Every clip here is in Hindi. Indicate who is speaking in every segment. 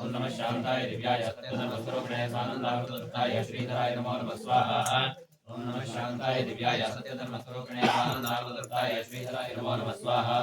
Speaker 1: ॐ नमः शान्ताय दिव्याय सत्यधर्मस्वरूपिणे स्वानन्दामृताय श्रीधराय नमो नमः स्वाहा। ॐ नमः शान्ताय दिव्याय सत्यधर्मस्वरूपिणे स्वानन्दामृताय श्रीधराय नमो नमः स्वाहा।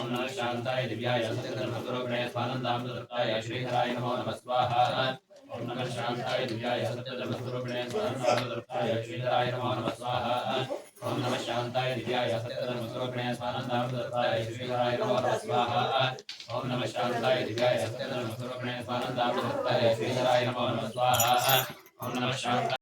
Speaker 1: ॐ नमः शान्ताय दिव्याय सत्यधर्मस्वरूपिणे स्वानन्दामृताय श्रीधराय नमो नमः स्वाहा। ॐ नमः शान्ताय दिव्याय सत्यधर्मस्वरूपिणे स्वानन्दामृताय श्रीधराय नमो नमः स्वाहा। ॐ नमः शान्ताय दिव्याय सत्यधर्मस्वरूपिणे स्वानन्दामृताय श्रीधराय नमो नमः स्वाहा। ॐ नमः शान्ताय दिव्याय सत्यधर्मस्वरूपिणे स्वानन्दामृताय श्रीधराय नमो नमः स्वाहा ॐ नमः शान्ताय